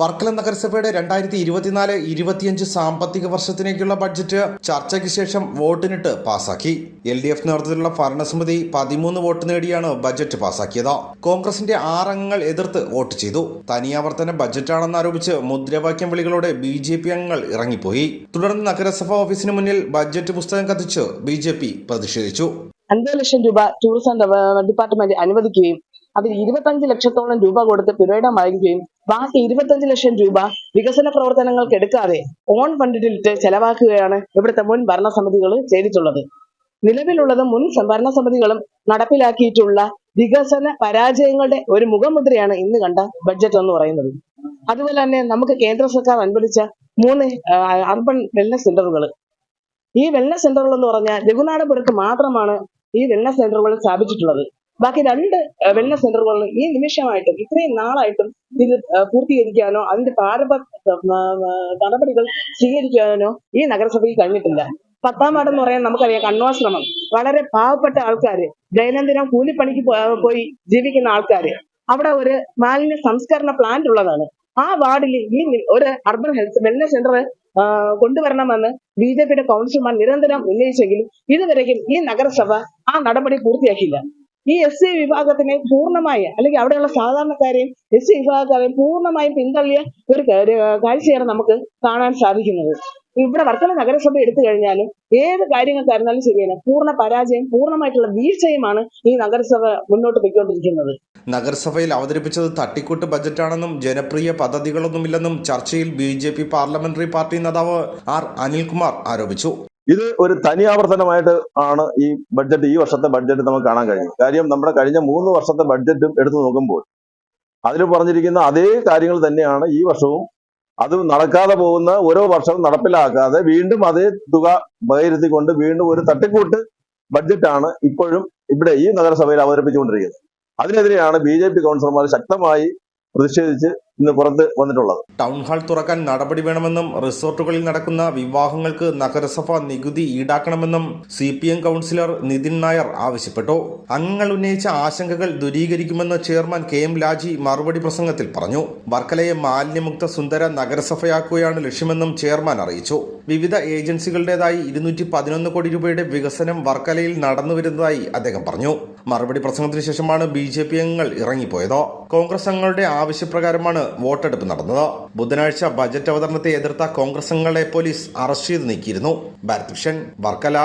വർക്കല നഗരസഭയുടെ രണ്ടായിരത്തി ഇരുപത്തിനാല് ഇരുപത്തിയഞ്ച് സാമ്പത്തിക വർഷത്തിലേക്കുള്ള ബഡ്ജറ്റ് ചർച്ചയ്ക്ക് ശേഷം വോട്ടിനിട്ട് പാസാക്കി. എൽ ഡി എഫ് നേതൃത്വത്തിലുള്ള ഭരണസമിതി പതിമൂന്ന് വോട്ട് നേടിയാണ് ബജറ്റ് പാസാക്കിയത്. കോൺഗ്രസിന്റെ ആറംഗങ്ങൾ എതിർത്ത് വോട്ട് ചെയ്തു. തനിയാവർത്തന ബജറ്റാണെന്ന് ആരോപിച്ച് മുദ്രാവാക്യം വിളികളോടെ ബി ജെ പി അംഗങ്ങൾ ഇറങ്ങിപ്പോയി. തുടർന്ന് നഗരസഭാ ഓഫീസിന് മുന്നിൽ ബജറ്റ് പുസ്തകം കത്തിച്ച് ബി ജെ പി പ്രതിഷേധിച്ചു. അൻപത് ലക്ഷം രൂപ ടൂറിസം ഡിപ്പാർട്ട്മെന്റ് അനുവദിക്കുകയും അതിൽ ഇരുപത്തഞ്ച് ലക്ഷത്തോളം രൂപ കൊടുത്ത് പുരയിടം വാങ്ങിക്കുകയും ബാക്കി ഇരുപത്തഞ്ച് ലക്ഷം രൂപ വികസന പ്രവർത്തനങ്ങൾക്ക് എടുക്കാതെ ഓൺ ഫണ്ടിലിട്ട് ചെലവാക്കുകയാണ് ഇവിടുത്തെ മുൻ ഭരണസമിതികൾ ചെയ്തിട്ടുള്ളത്. നിലവിലുള്ളതും മുൻ ഭരണസമിതികളും നടപ്പിലാക്കിയിട്ടുള്ള വികസന പരാജയങ്ങളുടെ ഒരു മുഖമുദ്രയാണ് ഇന്ന് കണ്ട ബഡ്ജറ്റ് എന്ന് പറയുന്നത്. അതുപോലെ തന്നെ നമുക്ക് കേന്ദ്ര സർക്കാർ അനുവദിച്ച മൂന്ന് അർബൺ വെൽനസ് സെന്ററുകൾ ഈ വെൽനസ് സെന്ററുകൾ എന്ന് പറഞ്ഞാൽ രഘുനാഥപുരത്ത് മാത്രമാണ് ഈ വെൽനസ് സെന്ററുകൾ സ്ഥാപിച്ചിട്ടുള്ളത്. ബാക്കി രണ്ട് വെൽനസ് സെന്ററുകളിലും ഈ നിമിഷമായിട്ടും ഇത്രയും നാളായിട്ടും ഇത് പൂർത്തീകരിക്കാനോ അതിന്റെ പ്രാരംഭ നടപടികൾ സ്വീകരിക്കാനോ ഈ നഗരസഭയ്ക്ക് കഴിഞ്ഞിട്ടില്ല. പത്താം വാർഡ് എന്ന് പറയാൻ നമുക്കറിയാം കണ്ണോശ്രമം. വളരെ പാവപ്പെട്ട ആൾക്കാര് ദൈനംദിനം കൂലിപ്പണിക്ക് പോയി ജീവിക്കുന്ന ആൾക്കാര്. അവിടെ ഒരു മാലിന്യ സംസ്കരണ പ്ലാന്റ് ഉള്ളതാണ്. ആ വാർഡിൽ ഈ ഒരു അർബൻ ഹെൽത്ത് വെൽനസ് സെന്റർ കൊണ്ടുവരണമെന്ന് ബി ജെ പിയുടെ കൗൺസിലർമാർ നിരന്തരം ഉന്നയിച്ചെങ്കിലും ഇതുവരെയും ഈ നഗരസഭ ആ നടപടി പൂർത്തിയാക്കിയില്ല. ഈ എസ് സി വിഭാഗത്തിനെ പൂർണമായി അല്ലെങ്കിൽ അവിടെയുള്ള സാധാരണക്കാരെയും എസ് സി വിഭാഗക്കാരെയും പൂർണമായും പിന്തള്ളിയ ഒരു കാഴ്ചയാണ് നമുക്ക് കാണാൻ സാധിക്കുന്നത്. ഇവിടെ വർക്കല നഗരസഭ എടുത്തു കഴിഞ്ഞാലും ഏത് കാര്യങ്ങൾക്കായിരുന്നാലും ശരിയാണ് പൂർണ പരാജയം പൂർണമായിട്ടുള്ള വീഴ്ചയുമാണ് ഈ നഗരസഭ മുന്നോട്ട് പോയിക്കൊണ്ടിരിക്കുന്നത്. നഗരസഭയിൽ അവതരിപ്പിച്ചത് തട്ടിക്കൂട്ട് ബജറ്റാണെന്നും ജനപ്രിയ പദ്ധതികളൊന്നുമില്ലെന്നും ചർച്ചയിൽ ബി പാർലമെന്ററി പാർട്ടി നേതാവ് ആർ അനിൽകുമാർ ആരോപിച്ചു. ഇത് ഒരു തനി ആവർത്തനമായിട്ട് ആണ് ഈ ബഡ്ജറ്റ് ഈ വർഷത്തെ ബഡ്ജറ്റ് നമുക്ക് കാണാൻ കഴിയും കാര്യം നമ്മുടെ കഴിഞ്ഞ മൂന്ന് വർഷത്തെ ബഡ്ജറ്റും എടുത്തു നോക്കുമ്പോൾ അതിൽ പറഞ്ഞിരിക്കുന്ന അതേ കാര്യങ്ങൾ തന്നെയാണ് ഈ വർഷവും. അത് നടക്കാതെ പോകുന്ന ഓരോ വർഷവും നടപ്പിലാക്കാതെ വീണ്ടും അതേ തുക വകയിരുത്തിക്കൊണ്ട് വീണ്ടും ഒരു തട്ടിക്കൂട്ട് ബഡ്ജറ്റാണ് ഇപ്പോഴും ഇവിടെ ഈ നഗരസഭയിൽ അവതരിപ്പിച്ചുകൊണ്ടിരിക്കുന്നത്. അതിനെതിരെയാണ് ബി ജെ പി കൗൺസിലർമാർ ശക്തമായി പ്രതിഷേധിച്ച് ഇന്ന് പുറത്ത് വന്നിട്ടുള്ളത്. ടൗൺ ഹാൾ തുറക്കാൻ നടപടി വേണമെന്നും റിസോർട്ടുകളിൽ നടക്കുന്ന വിവാഹങ്ങൾക്ക് നഗരസഭ നികുതി ഈടാക്കണമെന്നും C P M councillor Nithin Nair ആവശ്യപ്പെട്ടു. അംഗങ്ങൾ ഉന്നയിച്ച ആശങ്കകൾ ദൂരീകരിക്കുമെന്ന് ചെയർമാൻ കെ എം ലാജി മറുപടി പ്രസംഗത്തിൽ പറഞ്ഞു. വർക്കലയെ മാലിന്യമുക്ത സുന്ദര നഗരസഭയാക്കുകയാണ് ലക്ഷ്യമെന്നും ചെയർമാൻ അറിയിച്ചു. വിവിധ ഏജൻസികളുടേതായി ഇരുന്നൂറ്റി പതിനൊന്ന് കോടി രൂപയുടെ വികസനം വർക്കലയിൽ നടന്നുവരുന്നതായി അദ്ദേഹം പറഞ്ഞു. മറുപടി പ്രസംഗത്തിന് ശേഷമാണ് ബി ജെ പി അംഗങ്ങൾ ഇറങ്ങിപ്പോയത്. കോൺഗ്രസ് അംഗങ്ങളുടെ ആവശ്യപ്രകാരമാണ് വോട്ടെടുപ്പ് നടന്നത്. ബുധനാഴ്ച ബജറ്റ് അവതരണത്തെ എതിർത്ത കോൺഗ്രസ് അംഗങ്ങളെ പോലീസ് അറസ്റ്റ് ചെയ്ത് നീക്കിയിരുന്നു. ഭാരത് വർക്കല